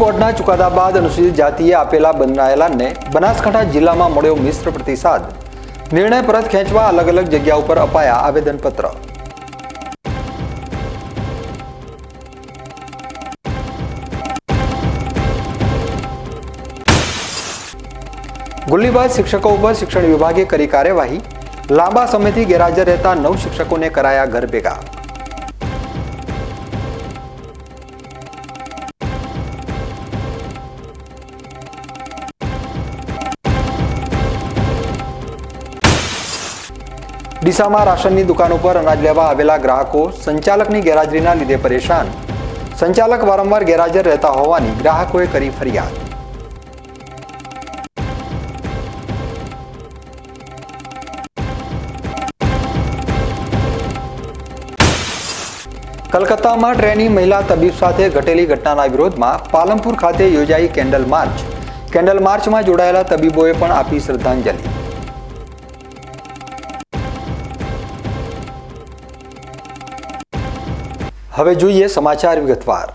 કોર્ટના ચુકાદા બાદ અનુસૂચિત જાતિએ આપેલા બંધના બનાસકાંઠા જિલ્લામાં મળ્યો મિશ્ર પ્રતિસાદ. નિર્ણય પરત ખેંચવા અલગ અલગ જગ્યા ઉપર અપાયા આવેદનપત્ર. ગુલ્લીબાજ શિક્ષકો ઉપર શિક્ષણ વિભાગે કરી કાર્યવાહી. લાંબા સમયથી ગેરહાજર રહેતા નવ શિક્ષકોને કરાયા ઘર ભેગા. ડીસામાં રાશનની દુકાનો પર અનાજ લેવા આવેલા ગ્રાહકો સંચાલકની ગેરહાજરીના લીધે પરેશાન. સંચાલક વારંવાર ગેરહાજર રહેતા હોવાની ગ્રાહકોએ કરી ફરિયાદ. કલકત્તામાં ટ્રેની મહિલા તબીબ સાથે ઘટેલી ઘટનાના વિરોધમાં પાલનપુર ખાતે યોજાઈ કેન્ડલ માર્ચ. કેન્ડલ માર્ચમાં જોડાયેલા તબીબોએ પણ આપી શ્રદ્ધાંજલિ. હવે જોઈએ સમાચાર વિગતવાર.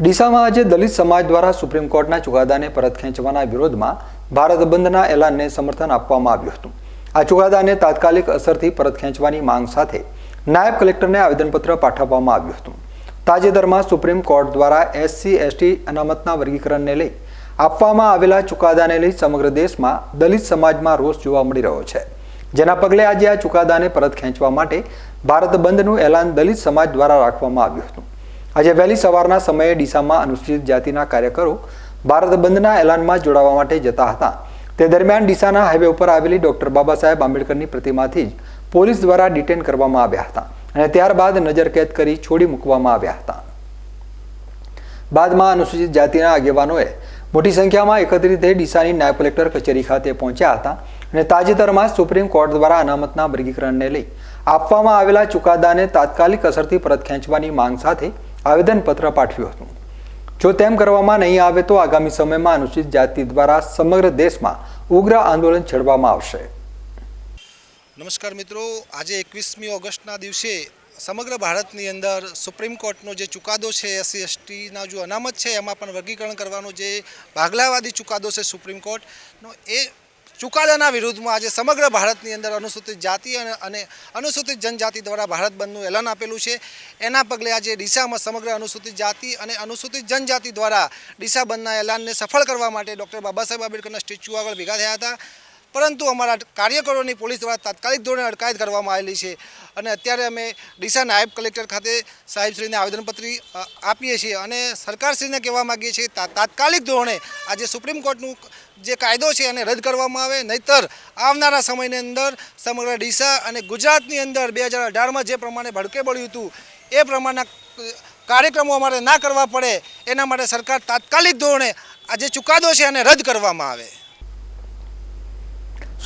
ડીસામાં આજે દલિત સમાજ દ્વારા સુપ્રીમ કોર્ટના ચુકાદાને પરત ખેંચવાના વિરોધમાં ભારત બંધના એલાનને સમર્થન આપવામાં આવ્યું હતું. આ ચુકાદાને તાત્કાલિક અસરથી પરત ખેંચવાની માંગ સાથે નાયબ કલેક્ટરને આવેદનપત્ર પાઠવવામાં આવ્યું હતું. તાજેતરમાં સુપ્રીમ કોર્ટ દ્વારા એસસી, એસટી અનામતના વર્ગીકરણને લઈ આપવામાં આવેલા ચુકાદાને લઈ સમગ્ર દેશમાં દલિત સમાજમાં રોષ જોવા મળી રહ્યો છે. જેના પગલે આજે આ ચુકાદાને પરત ખેંચવા માટે ભારત બંધનું એલાન દલિત સમાજ દ્વારા રાખવામાં આવ્યું હતું. આજે વહેલી સવારના સમયે ડીસામાં અનુસૂચિત જાતિના કાર્યકરો ભારત બંધના એલાનમાં જોડાવા માટે જતા હતા. તે દરમિયાન ડીસાના હાઈવે ઉપર આવેલી ડોક્ટર બાબા સાહેબ આંબેડકરની પ્રતિમાથી જ પોલીસ દ્વારા ડિટેન કરવામાં આવ્યા હતા અને ત્યારબાદ નજરકેદ કરી છોડી મૂકવામાં આવ્યા હતા. બાદમાં અનુસૂચિત જાતિના આગેવાનોએ મોટી સંખ્યામાં એકત્રિત થઈ ડીસાની નાયબ કલેક્ટર કચેરી ખાતે પહોંચ્યા હતા અને તાજેતરમાં સુપ્રીમ કોર્ટ દ્વારા અનામતના વર્ગીકરણને લઈ આપવામાં આવેલા ચુકાદાને તાત્કાલિક અસરથી પરત ખેંચવાની માંગ સાથે આવેદનપત્ર પાઠવ્યું હતું. જો તેમ કરવામાં નહીં આવે તો આગામી સમયમાં અનુસૂચિત જાતિ દ્વારા સમગ્ર દેશમાં ઉગ્ર આંદોલન છેડવામાં આવશે. નમસ્કાર મિત્રો. આજે એકવીસમી ઓગસ્ટના દિવસે સમગ્ર ભારતની અંદર સુપ્રીમ કોર્ટનો જે ચુકાદો છે, એસસી, એસટીના જો અનામત છે, એમાં પણ વર્ગીકરણ કરવાનો જે ભાગલાવાદી ચુકાદો છે સુપ્રીમ કોર્ટનો, એ ચુકાદાના વિરુદ્ધમાં આજે સમગ્ર ભારતની અંદર અનુસૂચિત જાતિ અને અને અનુસૂચિત જનજાતિ દ્વારા ભારત બંધનું એલાન આપેલું છે. એના પગલે આજે ડીસામાં સમગ્ર અનુસૂચિત જાતિ અને અનુસૂચિત જનજાતિ દ્વારા ડીસા બંધના એલાનને સફળ કરવા માટે ડૉક્ટર બાબા સાહેબ આંબેડકરના સ્ટેચ્યુ આગળ ભેગા થયા હતા. પરંતુ અમારા કાર્યકરોની પોલીસ દ્વારા તાત્કાલિક ધોરણે અટકાયત કરવામાં આવેલી છે અને અત્યારે અમે ડીસા નાયબ કલેક્ટર ખાતે સાહેબશ્રીને આવેદનપત્રી આપીએ છીએ અને સરકારશ્રીને કહેવા માગીએ છીએ તાત્કાલિક ધોરણે આજે સુપ્રીમ કોર્ટનું જે કાયદો છે એને રદ કરવામાં આવે, નહીતર આવનારા સમયની અંદર સમગ્ર ડીસા અને ગુજરાતની અંદર બે હજાર અઢારમાં જે પ્રમાણે ભડકે બળ્યું હતું, એ પ્રમાણના કાર્યક્રમો અમારે ના કરવા પડે, એના માટે સરકાર તાત્કાલિક ધોરણે આ જે ચુકાદો છે એને રદ કરવામાં આવે.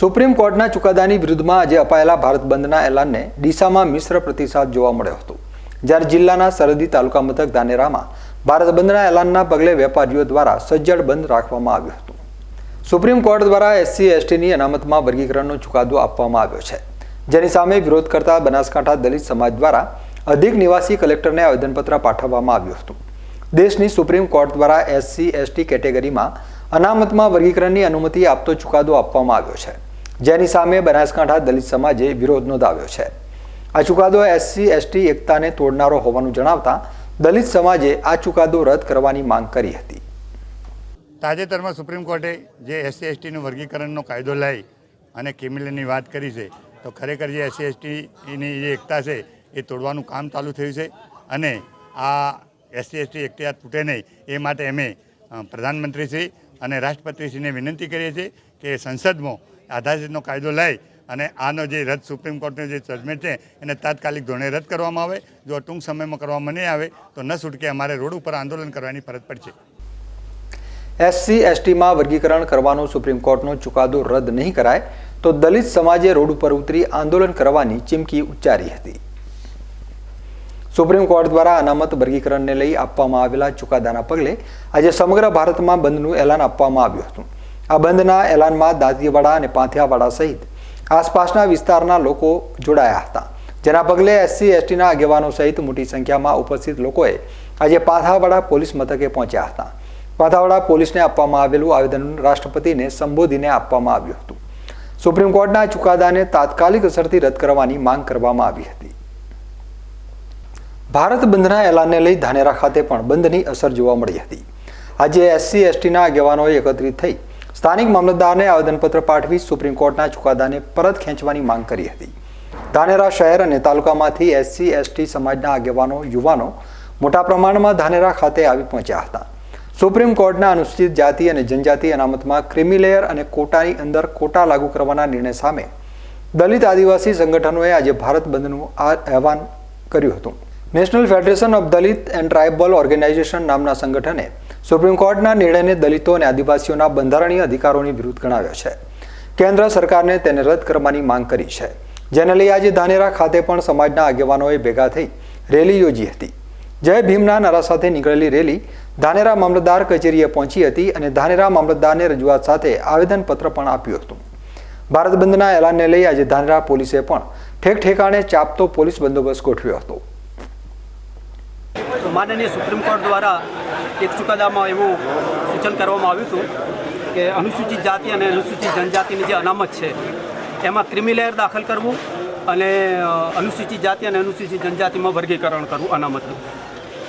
સુપ્રીમ કોર્ટના ચુકાદાની વિરુદ્ધમાં આજે અપાયેલા ભારત બંધના એલાનને ડીસામાં મિશ્ર પ્રતિસાદ જોવા મળ્યો હતો. જ્યારે જિલ્લાના સરહદી તાલુકા મથક ધાનેરામાં ભારત બંધના એલાનના પગલે વેપારીઓ દ્વારા સજ્જડ બંધ રાખવામાં આવ્યો સુપ્રીમ કોર્ટ દ્વારા એસસી, એસટીની અનામતમાં વર્ગીકરણનો ચુકાદો આપવામાં આવ્યો છે. જેની સામે વિરોધ કરતા બનાસકાંઠા દલિત સમાજ દ્વારા અધિક નિવાસી કલેક્ટરને આવેદનપત્ર પાઠવવામાં આવ્યું હતું. દેશની સુપ્રીમ કોર્ટ દ્વારા એસસી, એસટી કેટેગરીમાં અનામતમાં વર્ગીકરણની અનુમતિ આપતો ચુકાદો આપવામાં આવ્યો છે. જેની સામે બનાસકાંઠા દલિત સમાજે વિરોધ નોંધાવ્યો છે. આ ચુકાદો એસસી, એસટી, એકતાને તોડનારો હોવાનું જણાવતા દલિત સમાજે આ ચુકાદો રદ કરવાની માંગ કરી હતી. તાજેતરમાં સુપ્રીમ કોર્ટે જે એસસી એસટીનું વર્ગીકરણનો કાયદો લાવી અને કેમિલની વાત કરી છે, તો ખરેખર જે એસસી એસટીની જે એકતા છે, એ તોડવાનું કામ ચાલુ થયું છે અને આ એસસી એસટી એકતા તૂટે નહીં, એ માટે અમે પ્રધાનમંત્રીશ્રી અને રાષ્ટ્રપતિશ્રીને વિનંતી કરીએ છીએ કે સંસદમાં આધારિતનો કાયદો લાવી અને આનો જે રદ સુપ્રીમ કોર્ટનો જે જજમેન્ટ છે, એને તાત્કાલિક ધોરણે રદ કરવામાં આવે. જો ટૂંક સમયમાં કરવામાં નહીં આવે, તો ન છૂટકે અમારે રોડ ઉપર આંદોલન કરવાની ફરજ પડશે. એસસી, એસટીમાં વર્ગીકરણ કરવાનો સુપ્રીમ કોર્ટનો ચુકાદો રદ નહીં કરાય, તો દલિત સમાજે રોડ ઉપર ઉતરી આંદોલન કરવાની ચીમકી ઉચ્ચારી હતી. સુપ્રીમ કોર્ટ દ્વારા અનામત વર્ગીકરણને લઈ આપવામાં આવેલા ચુકાદાના પગલે આજે સમગ્ર ભારતમાં બંધનું એલાન આપવામાં આવ્યું હતું. આ બંધના એલાનમાં દાંતીવાડા અને પાંથિયાવાડા સહિત આસપાસના વિસ્તારના લોકો જોડાયા હતા. જેના પગલે એસસી, એસટીના આગેવાનો સહિત મોટી સંખ્યામાં ઉપસ્થિત લોકોએ આજે પાંથાવાડા પોલીસ મથકે પહોંચ્યા હતા. પાંથાવાડા પોલીસને આપવામાં આવેલું આવેદન રાષ્ટ્રપતિને સંબોધીને આપવામાં આવ્યું હતું. સુપ્રીમ કોર્ટના ચુકાદાને તાત્કાલિક અસરથી રદ કરવાની માંગ કરવામાં આવી હતી. ભારત બંધના એલાનને લઈ ધાનેરા ખાતે પણ બંધની અસર જોવા મળી હતી. આજે એસસી એસટીના આગેવાનોએ એકત્રિત થઈ સ્થાનિક મામલતદારને આવેદનપત્ર પાઠવી સુપ્રીમ કોર્ટના ચુકાદાને પરત ખેંચવાની માંગ કરી હતી. ધાનેરા શહેર અને તાલુકામાંથી એસસી એસટી સમાજના આગેવાનો, યુવાનો મોટા પ્રમાણમાં ધાનેરા ખાતે આવી પહોંચ્યા હતા. સુપ્રીમ કોર્ટના અનુસૂચિત જાતિ અને જનજાતિ અનામતમાં ક્રિમિલેયર અને કોટાની અંદર કોટા લાગુ કરવાના નિર્ણય સામે દલિત આદિવાસી સંગઠનોએ આજે ભારત બંધનું આહવાન કર્યું હતું. National Federation of Dalit and tribal organisation નામના સંગઠને સુપ્રીમ કોર્ટના નિર્ણયને દલિતો અને આદિવાસીઓના બંધારણીય અધિકારોની વિરુદ્ધ ગણાવ્યો છે. કેન્દ્ર સરકારને તેને રદ કરવાની માંગ કરી છે. જેને લઈ આજે ધાનેરા ખાતે પણ સમાજના આગેવાનોએ ભેગા થઈ રેલી યોજી હતી. જય ભીમના નારા સાથે નીકળેલી રેલી ધાનેરા મામલતદાર કચેરીએ પહોંચી હતી અને ધાનેરા મામલતદારને રજૂઆત સાથે આવેદનપત્ર પણ આપ્યું હતું. ભારત બંધના એલાનને લઈ આજે ધાનેરા પોલીસે પણ ઠેક ઠેકાણે ચાપતો પોલીસ બંદોબસ્ત ગોઠવ્યો હતો. માનનીય સુપ્રીમ કોર્ટ દ્વારા એક ચુકાદામાં એવું સૂચન કરવામાં આવ્યું હતું કે અનુસૂચિત જાતિ અને અનુસૂચિત જનજાતિની જે અનામત છે, એમાં ક્રિમિલેયર દાખલ કરવું અને અનુસૂચિત જાતિ અને અનુસૂચિત જનજાતિમાં વર્ગીકરણ કરવું અનામતનું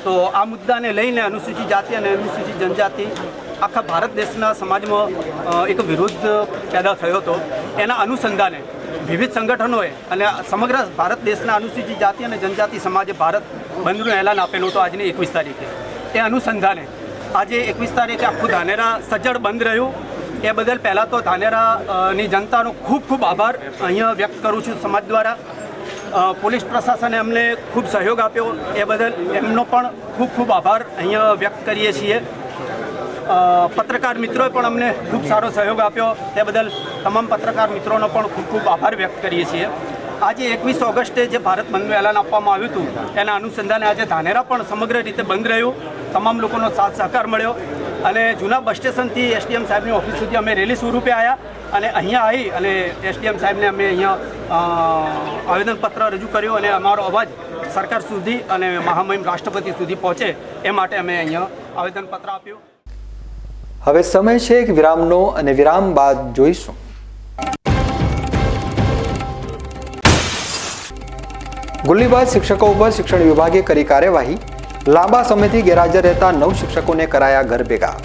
તો આ મુદ્દાને લઈને અનુસૂચિત જાતિ અને અનુસૂચિત જનજાતિ આખા ભારત દેશના સમાજમાં એક વિરોધ પેદા થયો હતો. એના અનુસંધાને વિવિધ સંગઠનોએ અને સમગ્ર ભારત દેશના અનુસૂચિત જાતિ અને જનજાતિ સમાજે ભારત બંધનું એલાન આપેલું હતું આજની એકવીસ તારીખે. એ અનુસંધાને આજે એકવીસ તારીખે આખું ધાનેરા સજ્જડ બંધ રહ્યું. એ બદલ પહેલાં તો ધાનેરાની જનતાનો ખૂબ ખૂબ આભાર. અહીંયા વ્યક્ત કરું છું સમાજ દ્વારા. પોલીસ પ્રશાસને અમને ખૂબ સહયોગ આપ્યો એ બદલ એમનો પણ ખૂબ ખૂબ આભાર અહીંયા વ્યક્ત કરીએ છીએ. પત્રકાર મિત્રોએ પણ અમને ખૂબ સારો સહયોગ આપ્યો. તે બદલ તમામ પત્રકાર મિત્રોનો પણ ખૂબ ખૂબ આભાર વ્યક્ત કરીએ છીએ. આજે એકવીસ ઓગસ્ટે જે ભારત બંધનું એલાન આપવામાં આવ્યું હતું, એના અનુસંધાને આજે ધાનેરા પણ સમગ્ર રીતે બંધ રહ્યું. તમામ લોકોનો સાથ સહકાર મળ્યો. અને જૂના બસ સ્ટેશનથી એસડીએમ સાહેબની ઓફિસ સુધી અમે રેલી સ્વરૂપે આવ્યા અને અહીંયા આવી અને એસડીએમ સાહેબને અમે અહીંયા આવેદનપત્ર રજૂ કર્યું અને અમારો અવાજ સરકાર સુધી અને મહામહિમ રાષ્ટ્રપતિ સુધી પહોંચે એ માટે અમે અહીંયા આવેદનપત્ર આપ્યું. હવે સમય છે એક વિરામનો અને વિરામ બાદ જોઈશું. ગુલ્લીબાજ શિક્ષકો ઉપર શિક્ષણ વિભાગે કરી કાર્યવાહી. લાંબા સમયથી ગેરહાજર રહેતા નવ શિક્ષકોને કરાયા ઘર ભેગા.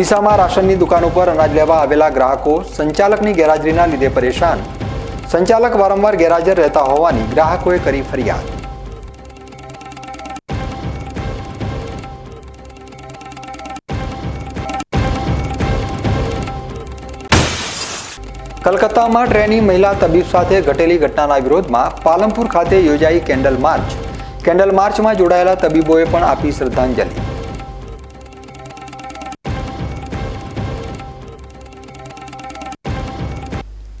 ડીસામાં રાશનની દુકાન ઉપર અનાજ લેવા આવેલા ગ્રાહકો સંચાલકની ગેરહાજરીના લીધે પરેશાન. સંચાલક વારંવાર ગેરહાજર રહેતા હોવાની ગ્રાહકોએ કરી ફરિયાદ. કલકત્તામાં ટ્રેની મહિલા તબીબ સાથે ઘટેલી ઘટનાના વિરોધમાં પાલનપુર ખાતે યોજાઈ કેન્ડલ માર્ચ. કેન્ડલ માર્ચમાં જોડાયેલા તબીબોએ પણ આપી શ્રદ્ધાંજલિ.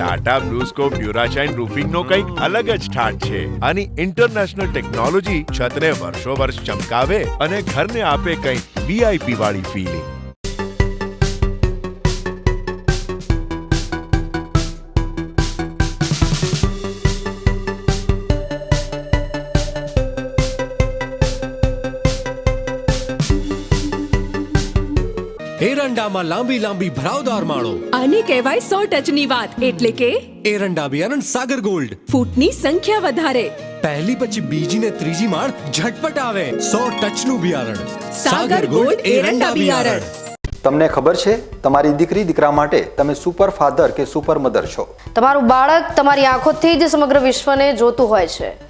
ટાટા બ્લુસ્કોપ ડ્યુરાશાઇન રૂફિંગનો કંઈક અલગ જ ઠાટ છે. આની ઇન્ટરનેશનલ ટેકનોલોજી છતને વર્ષો વર્ષ ચમકાવે અને ઘરને આપે કંઈક વીઆઈપી વાળી ફીલિંગ એરંડામાં લાંબી લાંબી ભરાવદાર માળો. આને કહેવાય સો ટચની વાત. એટલે કે? એરંડા બિયારણ સાગર ગોલ્ડ. ફૂટની સંખ્યા વધારે. પહેલી પછી બીજી ને ત્રીજી માળ ઝટપટ આવે. સો ટચનું બિયારણ સાગર ગોલ્ડ એરંડા બિયારણ તમને ખબર છે? તમારી દીકરી દીકરા માટે તમે સુપર ફાધર કે સુપર મધર છો? તમારું બાળક તમારી આંખોથી જ સમગ્ર વિશ્વને જોતું હોય છે.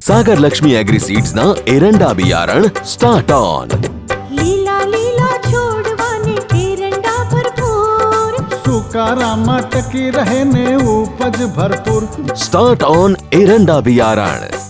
સાગર લક્ષ્મી એગ્રીસીડ્સ ના એરંડા બિયારણ સ્ટાર્ટ ઓન લીલા લીલા છોડવાને એરંડા ભરપૂર સુકારામાં ટકી રહે ને ઉપજ ભરપૂર સ્ટાર્ટ ઓન એરંડા બિયારણ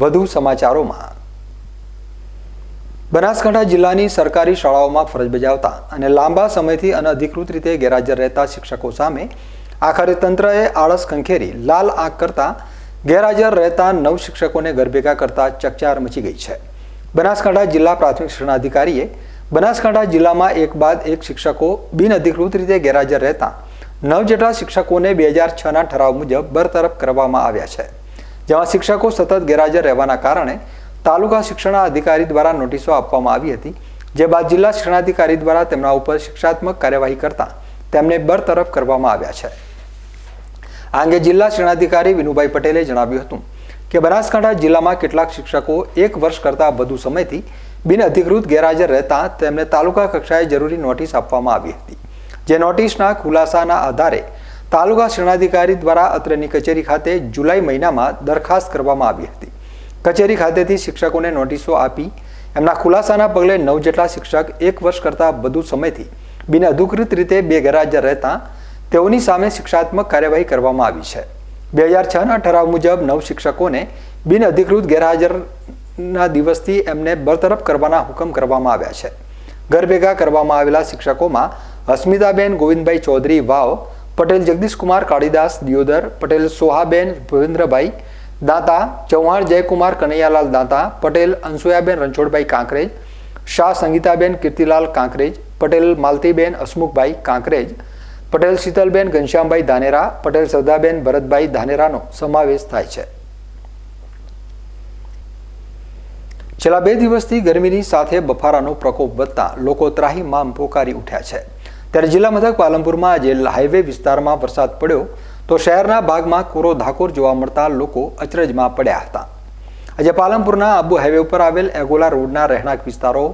વધુ સમાચારોમાં. બનાસકાંઠા જિલ્લાની સરકારી શાળાઓમાં ફરજ બજાવતા અને લાંબા સમયથી અનધિકૃત રીતે ગેરહાજર રહેતા શિક્ષકો સામે આખરે તંત્રએ આળસ કંખેરી લાલ આંખ કરતા ગેરહાજર રહેતા નવ શિક્ષકોને ગરભેગા કરતા ચકચાર મચી ગઈ છે. બનાસકાંઠા જિલ્લા પ્રાથમિક શિક્ષણાધિકારીએ બનાસકાંઠા જિલ્લામાં એક બાદ એક શિક્ષકો બિનઅધિકૃત રીતે ગેરહાજર રહેતા નવ જેટલા શિક્ષકોને બે હજાર છના ઠરાવ મુજબ બરતરફ કરવામાં આવ્યા છે. જેમાં શિક્ષકો સતત ગેરહાજર રહેવાના કારણે તાલુકા શિક્ષણાધિકારી દ્વારા નોટિસો આપવામાં આવી હતી, જે બાદ જિલ્લા શિક્ષણાધિકારી દ્વારા તેમના ઉપર શિક્ષાત્મક કાર્યવાહી કરતા તેમને બરતરફ કરવામાં આવ્યા છે. આ અંગે જિલ્લા શિક્ષણાધિકારી વિનુભાઈ પટેલે જણાવ્યું હતું કે, બનાસકાંઠા જિલ્લામાં કેટલાક શિક્ષકો એક વર્ષ કરતાં વધુ સમયથી બિનઅધિકૃત ગેરહાજર રહેતા તેમને તાલુકા કક્ષાએ જરૂરી નોટિસ આપવામાં આવી હતી. જે નોટિસના ખુલાસાના આધારે તાલુકા શિક્ષણાધિકારી દ્વારા અત્રેની કચેરી ખાતે જુલાઈ મહિનામાં દરખાસ્ત કરવામાં આવી હતી. કચેરી ખાતેથી શિક્ષકોને નોટિસો આપી, એમના ખુલાસાના પગલે નવ જેટલા શિક્ષક એક વર્ષ કરતાં વધુ સમયથી બિન અધિકૃત રીતે બે ગેરહાજર રહેતા તેઓની સામે શિક્ષાત્મક કાર્યવાહી કરવામાં આવી છે. બે હજાર છના ઠરાવ મુજબ નવ શિક્ષકોને બિનઅધિકૃત ગેરહાજરના દિવસથી એમને બરતરફ કરવાના હુકમ કરવામાં આવ્યા છે. ઘર ભેગા કરવામાં આવેલા શિક્ષકોમાં અસ્મિતાબેન ગોવિંદભાઈ ચૌધરી વાવ પટેલ જગદીશકુમાર કાળીદાસ, દિયોદર, પટેલ, સોહાબેન ભુવેન્દ્રભાઈ દાંતા, ચૌહાણ, જયકુમાર, કનૈયાલાલ દાંતા, પટેલ અંસુયાબેન રણછોડભાઈ કાંકરેજ, શાહ સંગીતાબેન, કીર્તિલાલ કાંકરેજ, પટેલ, માલતીબેન, હસમુખભાઈ કાંકરેજ, પટેલ, શીતલબેન, ઘનશ્યામભાઈ ધાનેરા, પટેલ, સરદાબેન, ભરતભાઈ ધાનેરાનો સમાવેશ થાય છે. છેલ્લા બે દિવસથી ગરમીની સાથે બફારાનો પ્રકોપ વધતા લોકો ત્રાહીમામ પોકારી ઉઠ્યા છે. ત્યારે જિલ્લા મથક પાલનપુરમાં આજે હાઈવે વિસ્તારમાં વરસાદ પડ્યો તો શહેરના ભાગમાં કોરો ધાકોર જોવા મળતા લોકો અચરજમાં પડ્યા હતા. આજે પાલનપુરના આબુ હાઈવે ઉપર આવેલ એગોલા રોડના રહેણાંક વિસ્તારો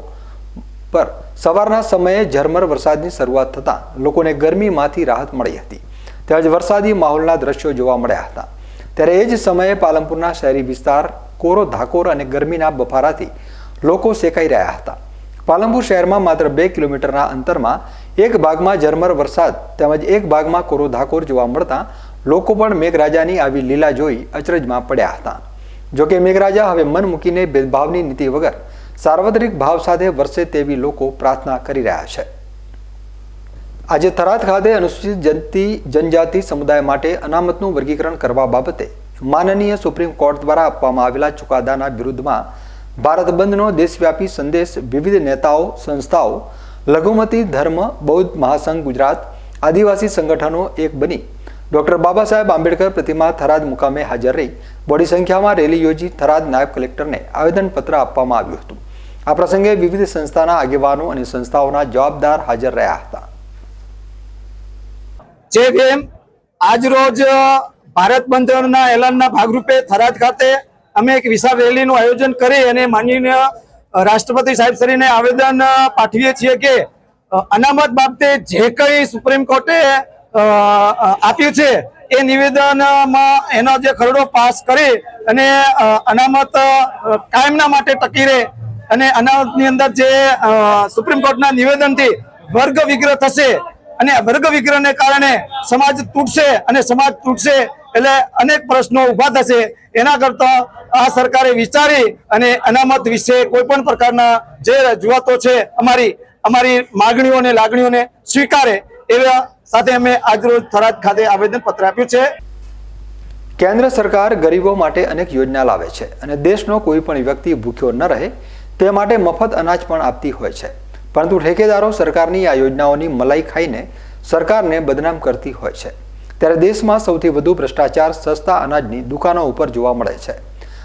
પર સવારના સમયે ઝરમર વરસાદની શરૂઆત થતાં લોકોને ગરમીમાંથી રાહત મળી હતી. તેમજ વરસાદી માહોલના દ્રશ્યો જોવા મળ્યા હતા. ત્યારે એ જ સમયે પાલનપુરના શહેરી વિસ્તાર કોરો ધાકોર અને ગરમીના બફારાથી લોકો સેકાઈ રહ્યા હતા. પાલનપુર શહેરમાં માત્ર બે કિલોમીટરના અંતરમાં એક ભાગમાં ઝરમર વરસાદ તેમજ એક ભાગમાં કોરો ધાકોર જોવા મળતા લોકો પણ મેઘરાજાની આવી લીલા જોઈ અચરજમાં પડ્યા હતા. જોકે મેઘરાજા હવે મન મૂકીને ભેદભાવની નીતિ વગર સાર્વત્રિક ભાવ સાથે વરસે તેવી લોકો પ્રાર્થના કરી રહ્યા છે. આજે થરાદ ખાતે અનુસૂચિત જનતી જનજાતિ સમુદાય માટે અનામતનું વર્ગીકરણ કરવા બાબતે માનનીય સુપ્રીમ કોર્ટ દ્વારા આપવામાં આવેલા ચુકાદાના વિરુદ્ધમાં ભારત બંધનો દેશવ્યાપી સંદેશ વિવિધ નેતાઓ, સંસ્થાઓ લઘુમતી ધર્મ, બૌદ્ધ મહાસંઘ, ગુજરાત આદિવાસી સંગઠનો એક બની. ડોક્ટર બાબા સાહેબ આંબેડકર પ્રતિમા થરાદ મુકામે હાજર રહી. બોડી સંખ્યામાં રેલી યોજી થરાદ નાયબ કલેક્ટરને આવેદનપત્ર આપવામાં આવ્યું હતું. આ પ્રસંગે વિવિધ સંસ્થાના આગેવાનો અને સંસ્થાઓના જવાબદાર હાજર રહ્યા હતા. જે ભીમ. આજરોજ ભારત બંધના એલાનના ભાગરૂપે થરાદ ખાતે અમે એક વિશાળ રેલીનું આયોજન કરી અને માનનીય રાષ્ટ્રપતિ સાહેબ શ્રીને આવેદન પાઠવીએ છીએ કે અનામત બાબતે જે કંઈ સુપ્રીમ કોર્ટે આપ્યું છે, એ નિવેદનમાં એનો જે ખરડો પાસ કરી અને અનામત કાયમના માટે ટકી રહે અને અનામતની અંદર જે સુપ્રીમ કોર્ટના નિવેદનથી વર્ગ વિગ્રહ થશે અને વર્ગ વિગ્રહને કારણે સમાજ તૂટશે અને સમાજ તૂટશે એટલે અનેક પ્રશ્નો ઊભા થશે. એના કરતા આ સરકારે વિચારી અને અનામત વિશે કોઈ પણ પ્રકારના જે રજૂઆતો છે, અમારી અમારી માગણીઓ અને લાગણીઓને સ્વીકારે એવા સાથે અમે આજરોજ થરાદ ખાતે આવેદન પત્ર આપ્યું છે. કેન્દ્ર સરકાર ગરીબો માટે અનેક યોજના લાવે છે અને દેશનો કોઈ પણ વ્યક્તિ ભૂખ્યો ન રહે તે માટે મફત અનાજ પણ આપતી હોય છે. પરંતુ ઠેકેદારો સરકારની આ યોજનાઓની મલાઈ ખાઈને સરકારને બદનામ કરતી હોય છે. ત્યારે દેશમાં સૌથી વધુ ભ્રષ્ટાચાર સસ્તા અનાજની દુકાનો ઉપર જોવા મળે છે.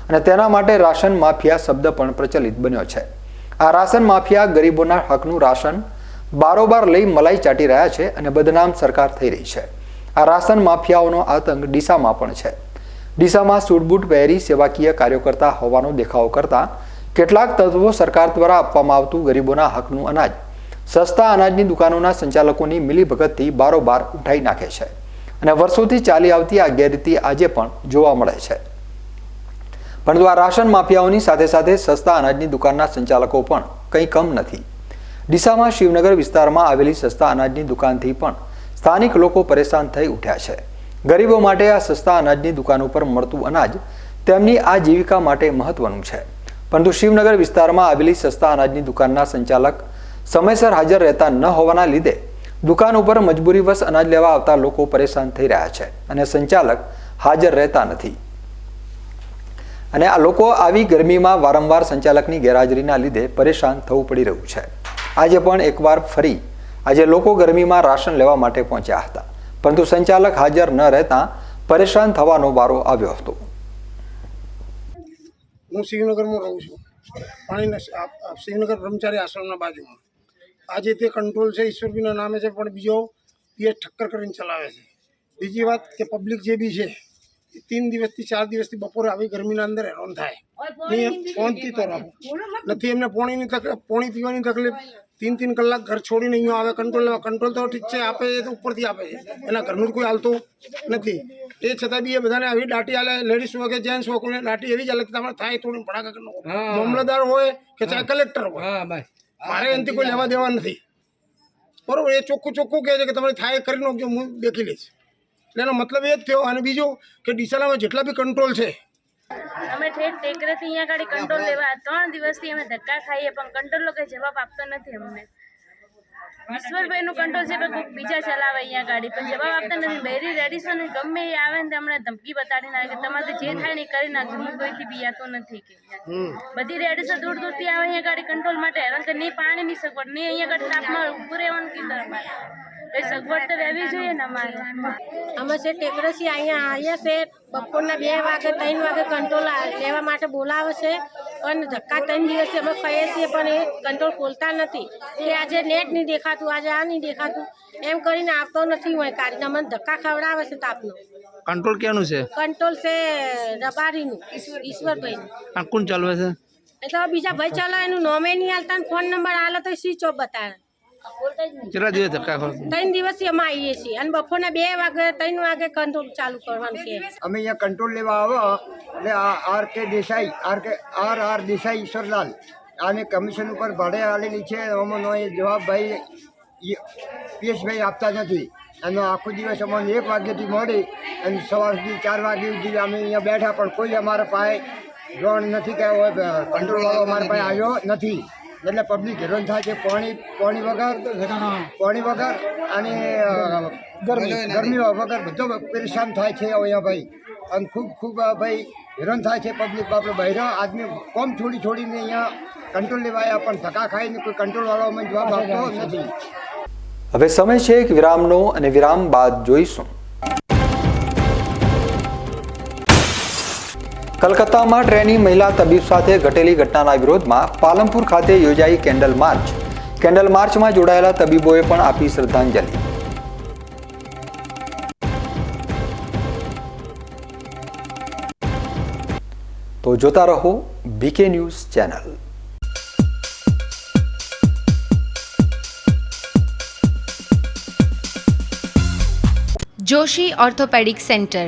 અને તેના માટે રાશન માફિયા શબ્દ પણ પ્રચલિત બન્યો છે. આ રાશન માફિયા ગરીબોના હકનું રાશન બારોબાર લઈ મલાઈ ચાટી રહ્યા છે અને બદનામ સરકાર થઈ રહી છે. આ રાશન માફિયાઓનો આતંક ડીસામાં પણ છે. ડીસામાં સૂટબૂટ પહેરી સેવાકીય કાર્યો કરતા હોવાનો દેખાવ કરતા કેટલાક તત્વો સરકાર દ્વારા આપવામાં આવતું ગરીબોના હકનું અનાજ, સસ્તા અનાજની દુકાનોના સંચાલકોની મિલીભગતથી બારોબાર ઉઠાઈ નાખે છે. અને વર્ષોથી ચાલી આવતી આ ગેરરીતિ આજે પણ જોવા મળે છે. પરંતુ આ રાશન માફિયાઓની સાથે સાથે સસ્તા અનાજની દુકાનના સંચાલકો પણ કંઈ કમ નથી. ડીસામાં શિવનગર વિસ્તારમાં આવેલી સસ્તા અનાજની દુકાનથી પણ સ્થાનિક લોકો પરેશાન થઈ ઉઠ્યા છે. ગરીબો માટે આ સસ્તા અનાજની દુકાન ઉપર મળતું અનાજ તેમની આજીવિકા માટે મહત્વનું છે. પરંતુ શિવનગર વિસ્તારમાં આવેલી સસ્તા અનાજની દુકાનના સંચાલક સમયસર હાજર રહેતા ન હોવાના લીધે દુકાન ઉપર મજબૂરીવશ અનાજ લેવા આવતા લોકો પરેશાન થઈ રહ્યા છે અને સંચાલક હાજર રહેતા નથી. અને આ લોકો આવી ગરમીમાં વારંવાર સંચાલકની ગેરહાજરીના લીધે પરેશાન થવું પડી રહ્યું છે. આજે પણ એકવાર ફરી આજે લોકો ગરમીમાં રાશન લેવા માટે પહોંચ્યા હતા. પરંતુ સંચાલક હાજર ન રહેતા પરેશાન થવાનો વારો આવ્યો હતો. હું શ્રીનગરમાં રહું છું. પાણી આ બ્રહ્મચારી આશ્રમના બાજુમાં. આજે તે કંટ્રોલ છે ઈશ્વરભીના નામે છે પણ બીજો પીએચ ઠક્કર કરીને ચલાવે છે. બીજી વાત કે પબ્લિક જે બી છે એ ત્રણ દિવસથી ચાર દિવસથી બપોરે આવી ગરમીના અંદર હેરાન થાય. નહીં ફોનથી તો રહો નથી એમને પોણીની તકલીફ પોણી પીવાની તકલીફ. તીન તીન કલાક ઘર છોડીને અહીંયા આવે કંટ્રોલ લેવા. કંટ્રોલ તો ઠીક છે આપે એ તો ઉપરથી આપે છે. એના ઘરનું કોઈ હાલતું નથી. એ છતાં બી એ બધાને આવી દાટી હાલે લેડીઝ હોય કે જેન્ટ્સ હોય કોઈને દાટી એવી જ હાલે કે તમારે થાય થોડી ભડાકા કરનો મામલતદાર હોય કે ચાહે કલેક્ટર હોય. મારે એનાથી કોઈ લેવા દેવા નથી. બરોબર એ ચોખ્ખું ચોખ્ખું કહે છે કે તમારે થાય કરી નાખજો હું દેખી લઈશ. એટલે એનો મતલબ એ જ થયો. અને બીજું કે ડીસાલામાં જેટલા બી કંટ્રોલ છે. અમે ઠેઠ ટેકરેથી અહીંયા ગાડી કંટ્રોલ લેવા ત્રણ દિવસથી અમે ધક્કા ખાઈએ પણ કંટ્રોલનો કંઈ જવાબ આપતો નથી અમને. ઈશ્વરભાઈનું કંટ્રોલ છે પણ કોઈક બીજા ચલાવે અહીંયા ગાડી. પણ જવાબ આપતા નથી. બેરી રેડીસો ને ગમે એ આવે ને હમણાં ધમકી બતાડી નાખે. તમારે જે થાય ને કરી નાખજો. હું કોઈથી બિયાતો નથી કે. બધી રેડીસો દૂર દૂરથી આવે અહીંયા ગાડી કંટ્રોલ માટે. હેરાન કે નહીં પાણી ની સગવડ નહીં અહીંયા ગાડી તાપમાં ઉભું રહેવાનું કીધું એ સગવડ તો રહેવી જોઈએ ને અમારે. અમે છે ટેકરસી અહીંયા આવ્યા છે બપોરના બે વાગે ત્રણ વાગે કંટ્રોલ લેવા માટે બોલાવે છે પણ ધક્કા ત્રણ દિવસે અમે ખાઈએ છીએ પણ એ કંટ્રોલ ખોલતા નથી. કે આજે નેટ નહીં દેખાતું આજે આ નહીં દેખાતું. એમ કરીને આપતો નથી હોય કાઢીને અમને ધક્કા ખવડાવે છે તાપનો. કંટ્રોલ કેનું છે? કંટ્રોલ છે રબારીનું ઈશ્વરભાઈનું. કોણ ચાલવે છે? એટલે હવે બીજા ભાઈ ચાલો એનું નોમે નહીં હાલતા ફોન નંબર હાલે તો સ્વિચ ઓફ બતાવે. કેટલા દિવસ ધક્કા ખાવ? ત્રણ દિવસથી અમે આવીએ છીએ. અને બપોરના બે વાગે ત્રણ વાગે કંટ્રોલ ચાલુ કરવાનું છે. અમે અહીંયા કંટ્રોલ લેવા આવો. એટલે R K Desai R K R R Desai Ishwarlal આને કમિશન ઉપર ભાડે આવેલી છે. અમોનો એ જવાબભાઈ પીએસભાઈ આપતા નથી. એનો આખો દિવસ અમને એક વાગ્યાથી મળી અને સવાર સુધી ચાર વાગ્યા સુધી અમે અહીંયા બેઠા. પણ કોઈ અમારા પાસે ડ્રોન નથી કહેવાય કંટ્રોલવાળો અમારા પાસે આવ્યો નથી. એટલે પબ્લિક હેરાન થાય છે પાણી પાણી વગર પાણી વગર અને ગરમી વગર બધો પરેશાન થાય છે અહીંયા ભાઈ. અને ખૂબ ખૂબ ભાઈ હેરાન થાય છે પબ્લિક આપણે બહેરા આદમી કોમ છોડી છોડીને અહીંયા કંટ્રોલ લેવાયા પણ ધક્કા ખાઈને કોઈ કંટ્રોલવાળો અમને જવાબ આપતો નથી. હવે સમય છે એક વિરામનો અને વિરામ બાદ જોઈશું. કલકત્તામાં ટ્રેની મહિલા તબીબ સાથે ઘટેલી ઘટનાના વિરોધમાં પાલનપુર ખાતે યોજાઈ કેન્ડલ માર્ચ. કેન્ડલ માર્ચમાં જોડાયેલા તબીબોએ પણ આપી શ્રદ્ધાંજલિ. તો જોતા રહો BK news channel. Joshi orthopaedic centre.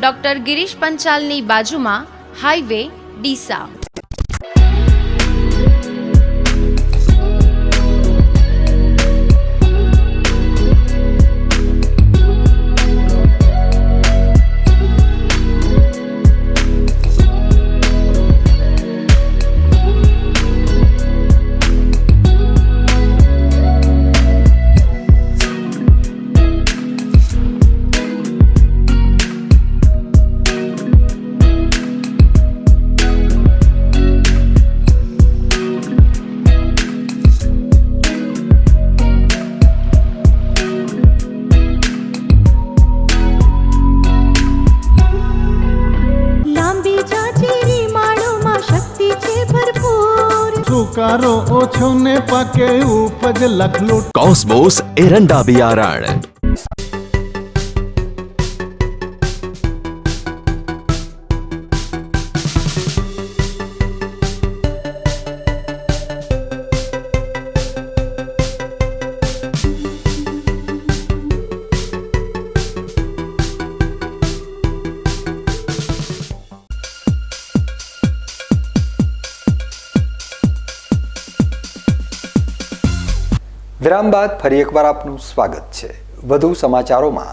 Doctor Girish પંચાલની બાજુમાં હાઈવે ડીસા. ઉપજ લખલૂટ કોસ્મોસ એરંડા બિયારણ વિરામ બાદ ફરી એકવાર આપનું સ્વાગત છે. વધુ સમાચારોમાં.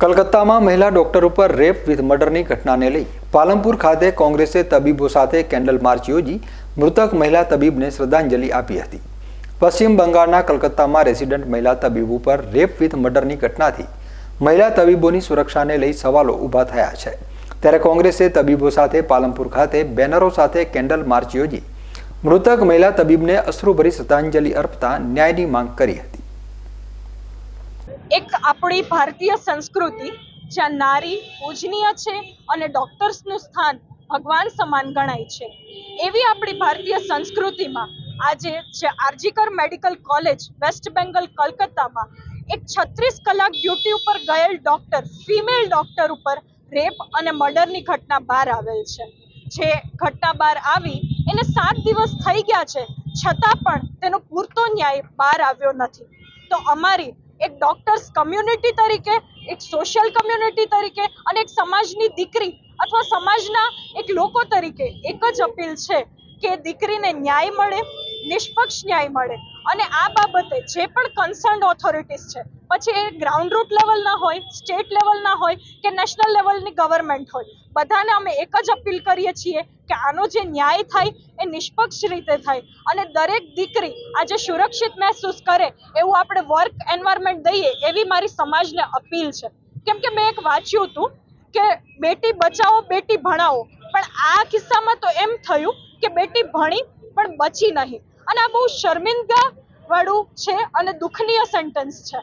કલકત્તામાં મહિલા ડોક્ટર ઉપર રેપ વિથ મર્ડરની ઘટનાને લઈ પાલનપુર ખાતે કોંગ્રેસે તબીબો સાથે કેન્ડલ માર્ચ યોજી મૃતક મહિલા તબીબને શ્રદ્ધાંજલિ આપી હતી. પશ્ચિમ બંગાળના કલકત્તામાં રેસિડન્ટ મહિલા તબીબ ઉપર રેપ વિથ મર્ડરની ઘટનાથી મહિલા તબીબોની સુરક્ષાને લઈ સવાલો ઊભા થયા છે. ત્યારે કોંગ્રેસે તબીબો સાથે પાલનપુર ખાતે બેનરો સાથે કેન્ડલ માર્ચ યોજી મૃતક મહિલા તબીબને અશ્રુભરી શ્રદ્ધાંજલિ અર્પતા ન્યાયની માંગ કરી હતી. એક આપણી ભારતીય સંસ્કૃતિ, જ્યાં નારી પૂજનીય છે અને ડોક્ટર્સનું સ્થાન ભગવાન સમાન ગણાય છે. એવી આપણી ભારતીય સંસ્કૃતિમાં આજે જે RG Kar medical college, West Bengal, કલકત્તામાં એક છત્રીસ કલાક ડ્યુટી ઉપર ગયેલ ડોક્ટર, ફિમેલ ડોક્ટર ઉપર રેપ અને મર્ડરની ઘટના બહાર આવેલ છે. જે ઘટના બહાર આવી એને સાત દિવસ થઈ ગયા છે. છતાં પણ તેનો પૂરતો ન્યાય બહાર આવ્યો નથી. તો અમારી એક ડોક્ટર્સ કમ્યુનિટી તરીકે, એક સોશિયલ કમ્યુનિટી તરીકે અને એક સમાજની દીકરી અથવા સમાજના એક લોકો તરીકે એક જ અપીલ છે કે દીકરીને ન્યાય મળે, નિષ્પક્ષ ન્યાય મળે. અને આ બાબતે જે પણ કન્સર્ન ઓથોરિટીઝ છે, પછી એ ગ્રાઉન્ડ રૂટ લેવલના હોય સ્ટેટ લેવલના હોય કે નેશનલ લેવલની ગવર્મેન્ટ હોય, બધાને અમે એક જ અપીલ કરીએ છીએ કે આનો જે ન્યાય થાય એ નિષ્પક્ષ રીતે થાય અને દરેક દીકરી આજે સુરક્ષિત મહેસૂસ કરે એવું આપણે વર્ક એન્વાયરમેન્ટ દઈએ એવી મારી સમાજને અપીલ છે. કેમ કે મેં એક વાંચ્યું હતું કે બેટી બચાવો, બેટી ભણાવો, પણ આ કિસ્સામાં તો એમ થયું કે બેટી ભણી પણ બચી નહીં. અને આ બહુ શર્મિંદા વાળું છે અને દુઃખનીય સેન્ટેન્સ છે.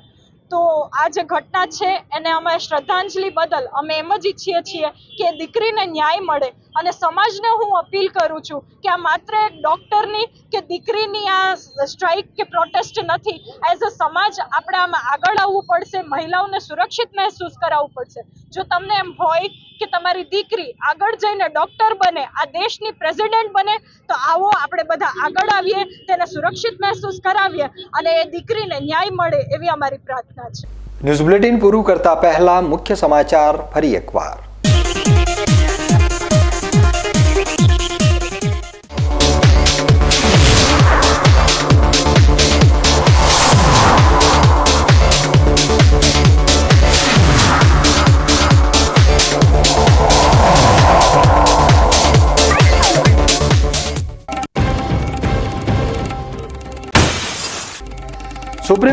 તો આ જે ઘટના છે એને અમે શ્રદ્ધાંજલિ બદલ અમે એમ જ ઈચ્છીએ છીએ કે દીકરીને ન્યાય મળે. અને સમાજને હું અપીલ કરું છું કે આ માત્ર એક ડૉક્ટરની કે દીકરીની આ સ્ટ્રાઇક કે પ્રોટેસ્ટ નથી. એઝ અ સમાજ આપણે આમાં આગળ આવવું પડશે, મહિલાઓને સુરક્ષિત મહેસૂસ કરાવવું પડશે. જો તમને એમ હોય કે તમારી દીકરી આગળ જઈને ડૉક્ટર બને, આ દેશની પ્રેસિડેન્ટ બને, તો આવો આપણે બધા આગળ આવીએ, તેને સુરક્ષિત મહેસૂસ કરાવીએ અને એ દીકરીને ન્યાય મળે એવી અમારી પ્રાર્થના છે. ન્યૂઝ બુલેટિન પૂરું કરતા પહેલા મુખ્ય સમાચાર ફરી એકવાર.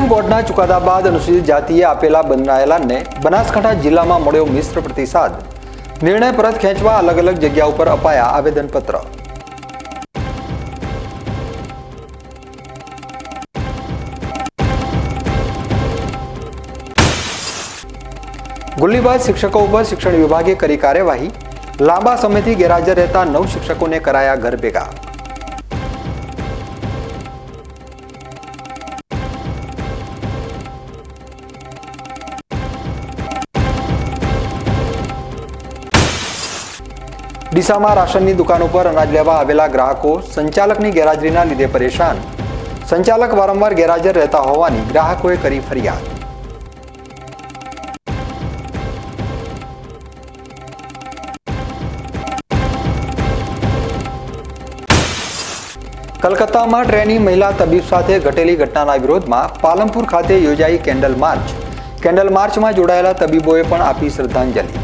સુપ્રીમ કોર્ટના ચુકાદા બાદ અનુસૂચિત જાતિએ આપેલા બંધના બનાસકાંઠા જિલ્લામાં મળ્યો મિશ્ર પ્રતિસાદ. નિર્ણય પરત ખેંચવા અલગ અલગ જગ્યા ઉપર અપાયા આવેદનપત્ર. ગુલ્લીબાજ શિક્ષકો ઉપર શિક્ષણ વિભાગે કરી કાર્યવાહી. લાંબા સમયથી ગેરહાજર રહેતા નવ શિક્ષકોને કરાયા ઘર ભેગા. ડીસામાં રાશનની દુકાનો પર અનાજ લેવા આવેલા ગ્રાહકો સંચાલકની ગેરહાજરીના લીધે પરેશાન. સંચાલક વારંવાર ગેરહાજર રહેતા હોવાની ગ્રાહકોએ કરી ફરિયાદ. કલકત્તામાં ટ્રેની મહિલા તબીબ સાથે ઘટેલી ઘટનાના વિરોધમાં પાલનપુર ખાતે યોજાઈ કેન્ડલ માર્ચ. કેન્ડલ માર્ચમાં જોડાયેલા તબીબોએ પણ આપી શ્રદ્ધાંજલિ.